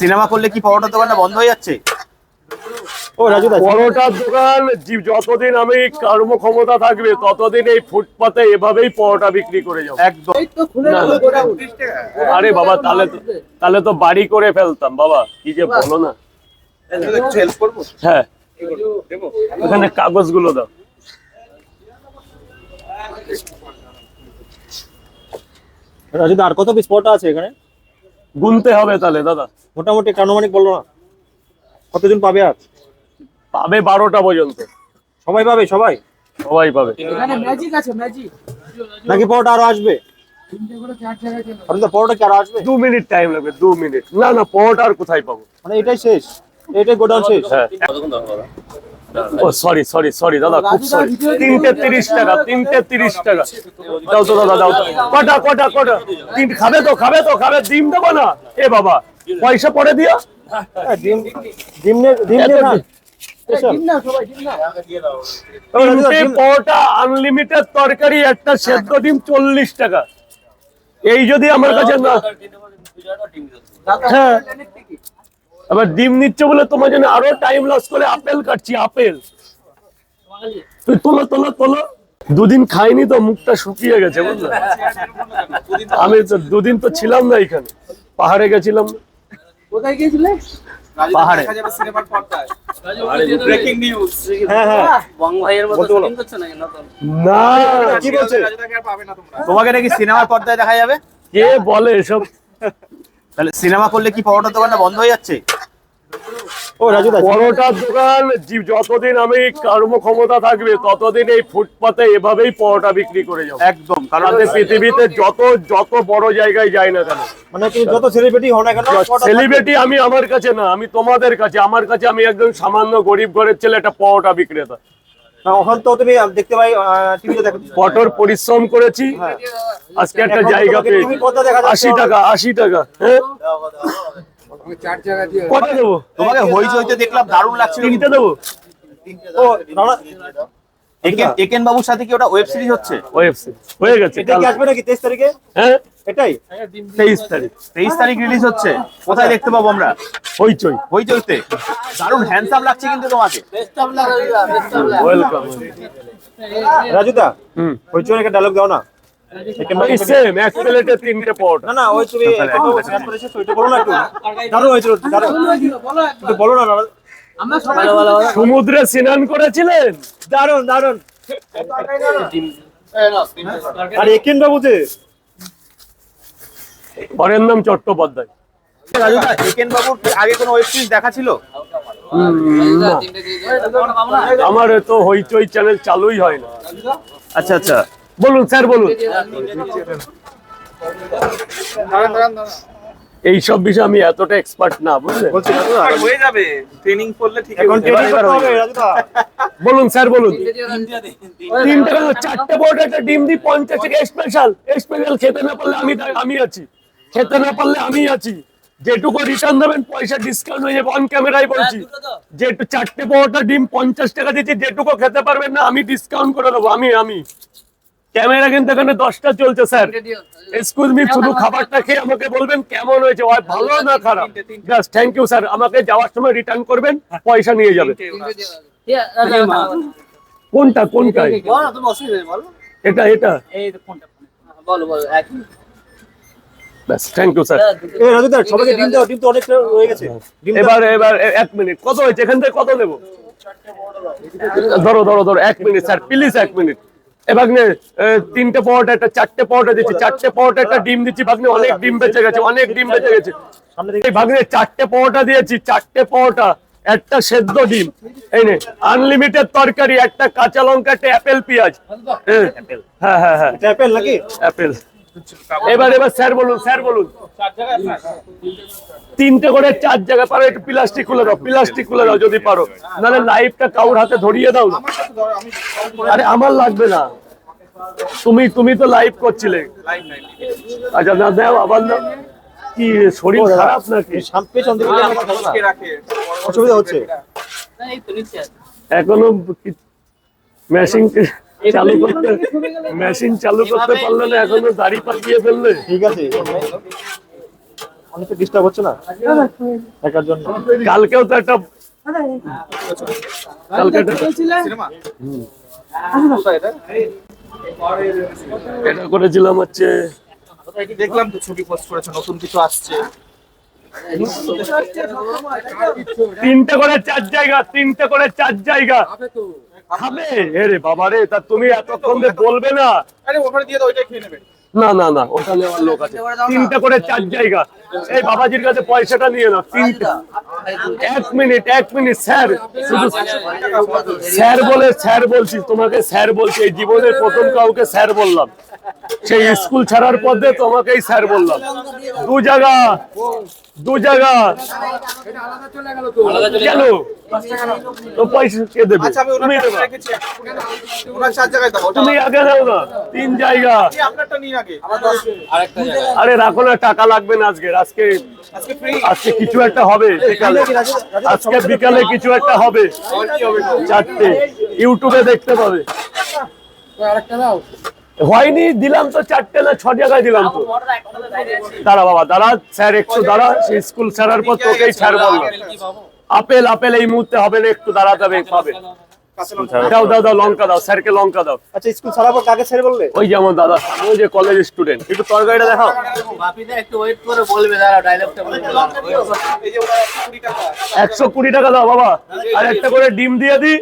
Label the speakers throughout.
Speaker 1: Cinema করলে কি পরোটার দোকানটা বন্ধ হয়ে যাচ্ছে?
Speaker 2: ও রাজু
Speaker 3: পরোটার দোকান যতদিন আমি কর্মক্ষমতা থাকবে ততদিন এই ফুটপাতে এভাবেই পরোটা বিক্রি করে যাব।
Speaker 1: একদম।
Speaker 3: আরে বাবা তাহলে তো তাহলে তো বাড়ি করে ফেলতাম বাবা। কি যে বলো না। হ্যাঁ। এখানে কাগজগুলো দাও।
Speaker 2: রাজুদা আর কত পিস পরোটা আছে এখানে?
Speaker 3: গুনতে হবে তাহলে দাদা।
Speaker 2: মোটামুটি কানুমানিক বলল না। কতজন পাবে আর
Speaker 3: পাবে বারোটা পর্যন্ত।
Speaker 2: সবাই পাবে সবাই?
Speaker 3: সবাই পাবে।
Speaker 4: ম্যাজিক আছে ম্যাজিক
Speaker 2: নাকি পরোটা আরও আসবে? পরোটা কি আরও আসবে?
Speaker 3: দু মিনিট টাইম লাগবে দু মিনিট। না না পরোটা আর কোথায় পাবো?
Speaker 2: মানে এটাই শেষ। এটাই গোডাউন শেষ।
Speaker 3: হ্যাঁ। ও সরি সরি সরি দাদা খুব সরি তিনটে তিরিশ টাকা তিনটে তিরিশ টাকা। দাও তো দাদা দাও কটা কটা কটা? তিন খাবে তো খাবে তো খাবে। ডিম দেবো না? এ বাবা পয়সা পরে দিও।
Speaker 2: হ্যাঁ, ডিম ডিম ডিম না স্পেশাল
Speaker 4: ডিম না সবাই ডিম না।
Speaker 3: তিনটে পরোটা আনলিমিটেড তরকারি একটা সেদ্ধ ডিম চল্লিশ টাকা। এই যদি আমার কাছে না হ্যাঁ। আবার ডিম নিচ্ছে বলে তোমার জন্য আরও টাইম লস করে আপেল কাটছি আপেল। তুই তোলো তোলো তোলো। দুদিন খাইনি তো মুখটা শুকিয়ে গেছে বুঝলে? আমি তো দুদিন তো ছিলাম না এখানে। পাহাড়ে গেছিলাম। না।
Speaker 4: কোথায় গিয়েছিলে?
Speaker 1: পাহাড়ে।
Speaker 2: হ্যাঁ হ্যাঁ।
Speaker 3: না
Speaker 2: কি বলছে?
Speaker 1: তোমাকে নাকি সিনেমার পর্দায় দেখা যাবে?
Speaker 3: কে বলে এসব?
Speaker 1: তাহলে সিনেমা করলে কি পরোটার দোকানটা বন্ধ হয়ে যাচ্ছে?
Speaker 3: পরোটার দোকান যতদিন আমি কর্মক্ষমতা থাকবে ততদিন এই ফুটপাতে এভাবেই পরোটা বিক্রি করে যাব।
Speaker 1: একদম কারণ
Speaker 3: পৃথিবীতে যত যত বড় জায়গায় যাই না কেন।
Speaker 2: মানে তুমি যত সেলিব্রিটি হও না কেন
Speaker 3: সেলিব্রিটি আমি আমার কাছে না আমি তোমাদের কাছে আমার কাছে আমি একজন সামান্য গরিব ঘরের ছেলে একটা পরোটা বিক্রেতা।
Speaker 2: তুমি দেখতে পাই টিভিতে দেখো।
Speaker 3: কঠোর পরিশ্রম করেছি। আজকে একটা জায়গা
Speaker 2: যাচ্ছে।
Speaker 3: আশি টাকা আশি টাকা হ্যাঁ? কত দেবো?
Speaker 1: তোমাকে হইচইতে দেখলাম দারুণ লাগছিল।
Speaker 3: তিনটে দেবো?
Speaker 2: ও
Speaker 1: একেন একেন বাবুর সাথে কি ওটা ওয়েব সিরিজ হচ্ছে?
Speaker 3: ওয়েবসি হয়ে গেছে
Speaker 2: এটা কি আসবে নাকি তেইশ তারিখে?
Speaker 3: হ্যাঁ?
Speaker 2: এটাই?
Speaker 3: তেইশ তারিখ।
Speaker 1: তেইশ তারিখ রিলিজ হচ্ছে। কোথায় দেখতে পাবো আমরা?
Speaker 3: হইচই।
Speaker 1: হইচইতে। দারুণ হ্যান্ডসাম লাগছে কিন্তু তোমাকে
Speaker 4: best of luck best of luck
Speaker 3: welcome
Speaker 2: Raju
Speaker 3: hmm.
Speaker 2: ওই চোর একটা ডায়লগ দাও না।
Speaker 3: ওই সেম এক প্লেটে তিনটে পরোটা
Speaker 2: না না ওই তুমি শেয়ার করেছ তো ওইটা বলো না একটু। দারুণ হয়েছিল
Speaker 4: বলো
Speaker 2: না দাদা।
Speaker 4: আমরা সবাই
Speaker 3: সমুদ্রে স্নান করেছিলেন?
Speaker 2: দারুণ দারুণ। আর একেন বাবু যে
Speaker 3: পরের নাম চট্টোপাধ্যায়
Speaker 1: রাজুদা একেন বাবুর আগে কোনো ওয়েব সিরিজ দেখা ছিল?
Speaker 3: না, আমার তো হইচই চ্যানেল চালুই হয় না।
Speaker 1: আচ্ছা আচ্ছা।
Speaker 3: বলুন স্যার বলুন। এইসব বিষয়ে আমি এতটা এক্সপার্ট না বুঝলেন? বলুন স্যার বলুন। তিন টাকা চারটে বড় একটা ডিম দি পঞ্চাশ স্পেশাল স্পেশাল খেতে না পারলে আমি আমি আছি। খেতে না পারলে আমি আছি। যেটুকু রিটার্ন দেবেন পয়সা ডিসকাউন্ট হয়ে যাবে। অন ক্যামেরায় বলছি। যেটু চারটে বড়টা ডিম পঞ্চাশ টাকা দিচ্ছি যেটুকু খেতে পারবেন না আমি ডিসকাউন্ট করে দেবো। আমি আমি। ক্যামেরা কিন্তু এখানে দশটা চলছে স্যার। এক্সকিউজ মি শুধু খাবারটা খেয়ে আমাকে বলবেন কেমন হয়েছে। হয় ভালো না খারাপ? জাস্ট থ্যাংক ইউ স্যার আমাকে যাওয়ার সময় রিটার্ন করবেন পয়সা নিয়ে যাবে। কোনটা কোনটা
Speaker 5: বলো
Speaker 3: এটা এটা।
Speaker 5: বলো বলো এক
Speaker 3: ব্যাস থ্যাংক ইউ স্যার
Speaker 2: এ রাজু দা সবাইকে ডিম দাও ডিম তো অনেক রয়ে গেছে।
Speaker 3: এবার এবার এক মিনিট কত হয়েছে? এখান থেকে কত নেব? ধরো ধরো ধরো এক মিনিট স্যার প্লিজ এক মিনিট এ তিনটে পরোটা একটা চারটে পরোটা দিচ্ছি। চারটে পরোটা একটা ডিম দিচ্ছি। ভাগ্নে অনেক ডিম বেঁচে গেছে অনেক ডিম বেঁচে গেছে। এই ভাগ্নে চারটে পরোটা দিয়েছি চারটে পরোটা একটা সেদ্ধ ডিম। এই নে আনলিমিটেড তরকারি একটা কাঁচা লঙ্কা একটা অ্যাপেল পেঁয়াজ। হ্যাঁ হ্যাঁ হ্যাঁ।
Speaker 2: অ্যাপেল নাকি?
Speaker 3: অ্যাপেল এবার এবার স্যার বলুন স্যার বলুন। তিনটে করে চার জায়গা পারো একটু প্লাস্টিক খুলে দাও প্লাস্টিক খুলে দাও যদি পারো। নাহলে লাইফটা কাউর হাতে ধরিয়ে দাও। আরে আমার লাগবে না। তুমি তুমি তো লাইভ করছিলে। আচ্ছা না দাও আবার না কি শরীর খারাপ নাকি।
Speaker 2: অসুবিধা হচ্ছে।
Speaker 5: এই তো নিচে আছে।
Speaker 3: এখনও মেশিন চালু করতে মেশিন চালু করতে পারলে না এখনও দাড়ি পাকিয়ে ফেললে।
Speaker 2: ঠিক আছে। অনেকে ডিস্টার্ব হচ্ছে না? একার জন্য।
Speaker 3: কালকেও তো একটা কালকে একটা-
Speaker 5: সিনেমা? কোথায় এটা?
Speaker 3: এটা করেছিলাম হচ্ছে
Speaker 5: দেখলাম তো ছবি পোস্ট করেছে নতুন কিছু আসছে।
Speaker 3: তিনটে করে চার জায়গা তিনটে করে চার জায়গা। খাবে? এ রে বাবা রে তা তুমি এতক্ষণ বলবে না।
Speaker 5: আরে ওখানে দিয়ে দাও ওইটাই খেয়ে নেবে।
Speaker 3: না না না ওটা নেওয়ার লোক আছে। তিনটে করে চার জায়গা। এই বাবাজির কাছে পয়সাটা নিয়ে নাও তিনটে। এক মিনিট এক মিনিট স্যার। শুধু স্যার বলে স্যার বলছি তোমাকে স্যার বলছি এই জীবনের প্রথম কাউকে স্যার বললাম। সেই স্কুল ছাড়ার পর দিয়ে তোমাকেই স্যার বললাম। দু জায়গা দু জায়গা। কেন? তো পয়সা কে দেবে?
Speaker 5: আচ্ছা
Speaker 3: তুমি আগে দাও না তিন জায়গা। আরে রাখো না টাকা লাগবে না আজকে আজকে
Speaker 5: আজকে
Speaker 3: কিছু একটা হবে বিকালে। আজকে বিকালে কিছু একটা হবে। চারটে। ইউটিউবে দেখতে পাবে। হয়নি দিলাম তো চারটে না ছ জায়গায় দিলাম তো। দাঁড়া বাবা দাঁড়া স্যার একটু দাঁড়া স্কুল ছাড়ার পর তোকেই স্যার বললাম। আপেল আপেল এই মুহূর্তে হবে না একটু দাঁড়াতে হবে পাবে। দাও দাও দাও লঙ্কা দাও স্যারকে লঙ্কা দাও।
Speaker 2: আচ্ছা স্কুল ছাড়ার পর কাকে ছেড়ে বললে?
Speaker 3: ওই যেমন দাদা ওই যে কলেজ স্টুডেন্ট একটু তরকারিটা দেখাও।
Speaker 4: বাপিদা একটু ওয়েট করে বলবে দাঁড়াও ডায়লগটা বলে
Speaker 5: এই যে ওরা কুড়ি টাকা
Speaker 3: একশো কুড়ি টাকা দাও বাবা। আর একটা করে ডিম দিয়ে দি।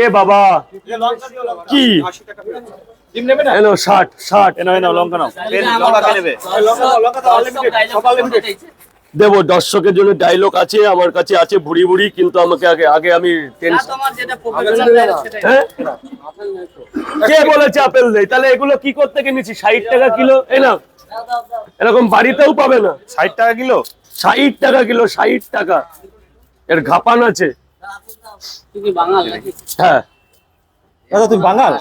Speaker 3: এ বাবা কি।
Speaker 5: ডিম নেবে না?
Speaker 3: এনো
Speaker 2: লঙ্কা নাও।
Speaker 1: লঙ্কা কে নেবে?
Speaker 3: দেবো দর্শকের জন্য ডায়লগ আছে আমার কাছে আছে ভুড়ি ভুড়ি কিন্তু আমাকে আগে আগে আমি হ্যাঁ কে বলেছে আপেল নেই? তাহলে এগুলো কি করতে কিনেছি? ষাট টাকা কিলো? এই না এরকম বাড়িতেও পাবে না।
Speaker 1: ষাট টাকা কিলো?
Speaker 3: ষাট টাকা কিলো ষাট টাকা। এর ঘাপান আছে। হ্যাঁ।
Speaker 2: দাদা তুমি বাঙাল?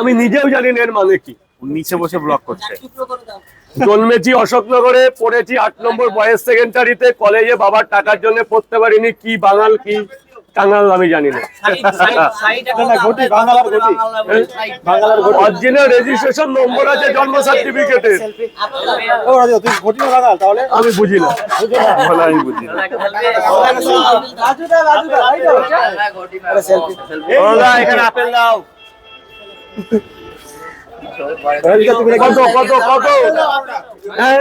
Speaker 3: আমি নিজেও জানি না এর মানে কি।
Speaker 1: নিচে বসে ব্লক করছে।
Speaker 4: টুকরো করে দাও।
Speaker 3: জন্মেছি অশোকনগরে পড়েছি আট নম্বর বয়েস সেকেন্ডারিতে কলেজে বাবার টাকার জন্য পড়তে পারিনি কি বাঙাল কি টাঙ্গাল আমি জানি না। অরিজিনাল রেজিস্ট্রেশন নম্বর আছে জন্ম আমি বুঝি না।
Speaker 1: আমি বুঝি না। এখানে আপেল দাও।
Speaker 3: কত কত কত? হ্যাঁ?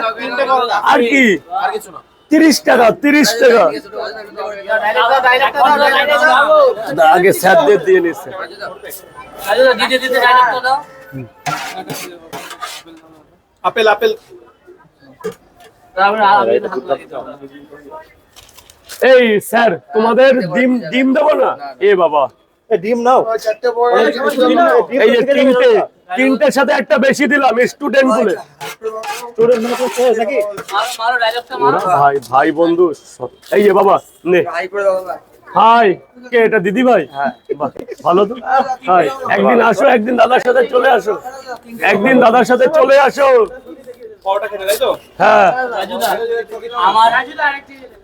Speaker 3: আর কি? তিরিশ টাকা তিরিশ টাকা। আগে স্যারদের দিয়ে নিচ্ছে
Speaker 5: আপেল আপেল।
Speaker 3: এই স্যার তোমাদের ডিম ডিম দেবো না? এ বাবা।
Speaker 2: ডিম নাও।
Speaker 3: এই যে তিনটে তিনটের সাথে একটা বেশি দিলাম স্টুডেন্ট বলে।
Speaker 2: মানে
Speaker 3: ভাই ভাই বন্ধু এই যে বাবা নে। হাই কে এটা দিদি ভাই? ভালো তো? হাই একদিন আসো একদিন দাদার সাথে চলে আসো। একদিন দাদার সাথে চলে আসো। হ্যাঁ।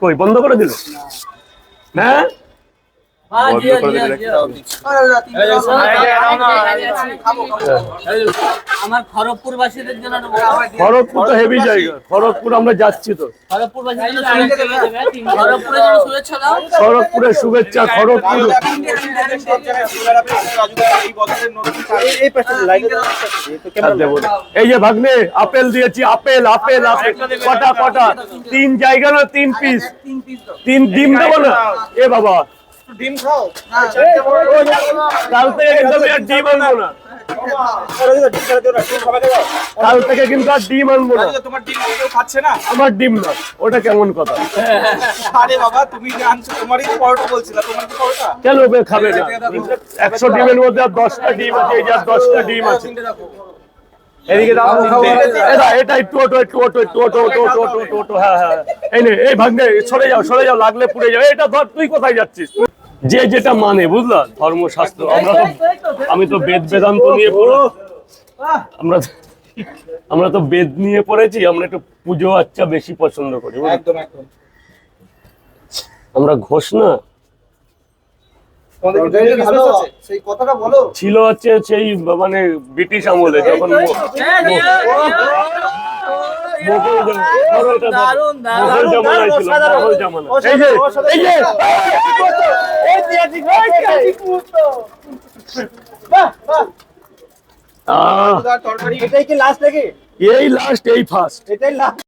Speaker 3: কই বন্ধ করে দিল? হ্যাঁ?
Speaker 4: খড়গপুর
Speaker 3: তো হেভি জায়গা খড়গপুর আমরা যাচ্ছি তো
Speaker 4: খড়গপুরের শুভেচ্ছা দাও
Speaker 3: খড়গপুরের শুভেচ্ছা খড়গপুর।
Speaker 5: এই
Speaker 3: যে ভাগ্নে আপেল দিয়েছি আপেল আপেল আপেল কটা কটা তিন জায়গা না তিন পিস তিন ডিম দেবো না এ বাবা
Speaker 5: ডিম খাও?
Speaker 3: কাল থেকে কিন্তু আর ডিম আনব না। কাল থেকে কিন্তু আর ডিম আনব না।
Speaker 5: তোমার ডিম কেউ খাচ্ছে না।
Speaker 3: আমার ডিম না। ওটা কেমন কথা?
Speaker 5: আরে বাবা তুমি যে আনছো তোমারই পরোটা বলছিলা তোমার কি পরোটা?
Speaker 3: কেন খাবে না। একশো ডিমের মধ্যে আর দশটা ডিম আছে এই যে আর দশটা ডিম আছে।
Speaker 1: এদিকে দাও
Speaker 3: এটা এটা একটু ওটো একটু ওটো একটু ওটো ওটো ওটো ওটো ওটো ওটো হ্যাঁ হ্যাঁ। এই নে এই ভাগ্নে সরে যাও সরে যাও লাগলে পুড়ে যাও এটা ধর তুই কোথায় যাচ্ছিস? যে যেটা মানে বুঝলা? ধর্মশাস্ত্র আমরা তো আমি তো বেদ বেদান্ত নিয়ে পড়ো। আমরা আমরা তো বেদ নিয়ে পড়েছি আমরা একটু পুজো আচ্ছা বেশি পছন্দ করি বুঝলি?
Speaker 5: একদম একদম।
Speaker 3: আমরা ঘোষ না? ছিল হচ্ছে সেই মানে ব্রিটিশ আমলে যখন এই লাস্ট এই ফার্স্ট
Speaker 2: এটাই লাস্ট